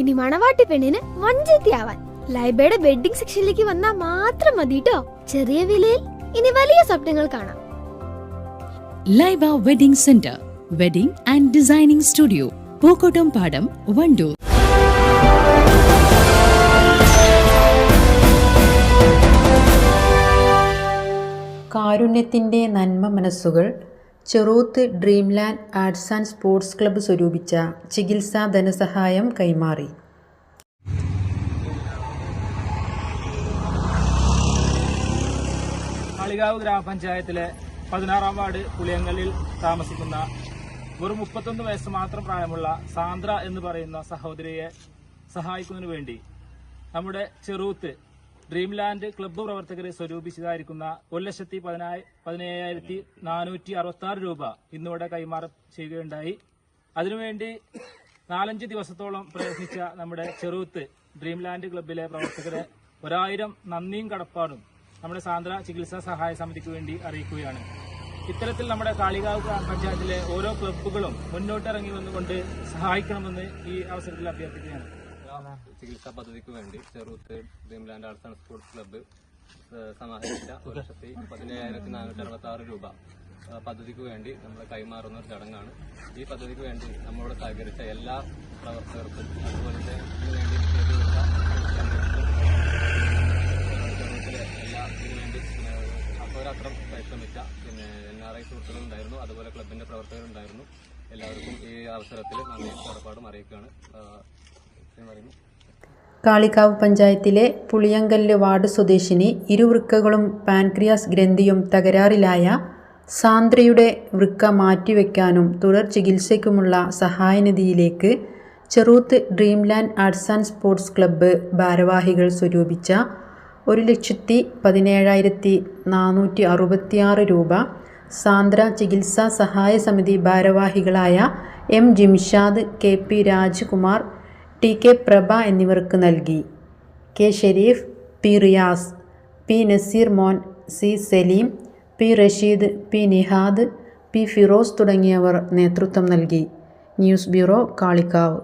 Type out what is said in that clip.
ഇനി മണവാട്ടി പെണ്ണിന് വഞ്ചത്തിയാവാൻ. ലൈബയുടെ വെഡിങ് സെക്ഷനിലേക്ക് വന്നാൽ മാത്രം മതി കേട്ടോ ചെറിയ വിലയിൽ ഇനി വലിയ സ്വപ്നങ്ങൾ കാണാം. Laiba wedding centre wedding and designing studio Pookkottumpadam Wandoor. കാരുണ്യത്തിന്റെ നന്മ മനസ്സുകൾ Cheruth Dreamland arts and sports club സ്വരൂപിച്ച ചികിത്സാ ധനസഹായം കൈമാറി. കളികാവ് ഗ്രാമപഞ്ചായത്തിലെ പതിനാറാം വാർഡ് പുളിയങ്കലിൽ താമസിക്കുന്ന വെറും മുപ്പത്തൊന്ന് വയസ്സ് മാത്രം പ്രായമുള്ള സാന്ദ്ര എന്ന് പറയുന്ന സഹോദരിയെ സഹായിക്കുന്നതിനു വേണ്ടി നമ്മുടെ ചെറൂത്ത് ഡ്രീംലാൻഡ് ക്ലബ്ബ് പ്രവർത്തകരെ സ്വരൂപിച്ചതായിരിക്കുന്ന ഒരു ലക്ഷത്തി പതിനേഴായിരത്തി നാനൂറ്റി അറുപത്തി ആറ് രൂപ ഇന്നിവിടെ കൈമാറം ചെയ്യുകയുണ്ടായി. അതിനുവേണ്ടി നാലഞ്ച് ദിവസത്തോളം പ്രയത്നിച്ച നമ്മുടെ ചെറുത്ത് ഡ്രീംലാൻഡ് ക്ലബ്ബിലെ പ്രവർത്തകരെ ഒരായിരം നന്ദിയും കടപ്പാടും നമ്മുടെ സാന്ദ്ര ചികിത്സാ സഹായ സമിതിക്ക് വേണ്ടി അറിയിക്കുകയാണ്. ഇത്തരത്തിൽ നമ്മുടെ കാളികാവ് ഗ്രാമപഞ്ചായത്തിലെ ഓരോ ക്ലബ്ബുകളും മുന്നോട്ടിറങ്ങി വന്നുകൊണ്ട് സഹായിക്കണമെന്ന് ഈ അവസരത്തിൽ അഭ്യർത്ഥിക്കുകയാണ്. ചികിത്സാ പദ്ധതിക്ക് വേണ്ടി Cheruth Dreamland arts and sports club സമാഹരിച്ച ഒരു ലക്ഷത്തി പതിനേഴായിരത്തി നാനൂറ്റി അറുപത്തി ആറ് രൂപ പദ്ധതിക്ക് വേണ്ടി നമ്മൾ കൈമാറുന്ന ഒരു ചടങ്ങാണ്. ഈ പദ്ധതിക്ക് വേണ്ടി നമ്മളോട് സഹകരിച്ച എല്ലാ പ്രവർത്തകർക്കും അതുപോലെ തന്നെ വേണ്ടി ചെയ്തുകൊടുത്ത ചെറുത്തിലെ എല്ലാ ഇതിനു വേണ്ടി ഏഹ് അപ്പോഴത്രം പരിശ്രമിച്ച പിന്നെ എൻ ആർ ഐ സുഹൃത്തുക്കളുണ്ടായിരുന്നു അതുപോലെ ക്ലബിന്റെ പ്രവർത്തകരുണ്ടായിരുന്നു. എല്ലാവർക്കും ഈ അവസരത്തിൽ നന്ദി കടപ്പാടും അറിയിക്കുകയാണ്. കാളിക്കാവ് പഞ്ചായത്തിലെ പുളിയങ്കല്ല് വാർഡ് സ്വദേശിനി ഇരുവൃക്കകളും പാൻക്രിയാസ് ഗ്രന്ഥിയും തകരാറിലായ സാന്ദ്രയുടെ വൃക്ക മാറ്റിവെക്കാനും തുടർ ചികിത്സയ്ക്കുമുള്ള സഹായനിധിയിലേക്ക് Cheruth Dreamland arts and sports club ഭാരവാഹികൾ സ്വരൂപിച്ച ഒരു ലക്ഷത്തി പതിനേഴായിരത്തി നാനൂറ്റി അറുപത്തിയാറ് രൂപ സാന്ദ്ര ചികിത്സാ സഹായ സമിതി ഭാരവാഹികളായ M Jimshad K P Rajkumar T K Prabha എന്നിവർക്ക് നൽകി. K Sharif P Riyas P Naseer Mon C Saleem P Rasheed P Nihad P Firoz തുടങ്ങിയവർ നേതൃത്വം നൽകി. News bureau Kalikavu.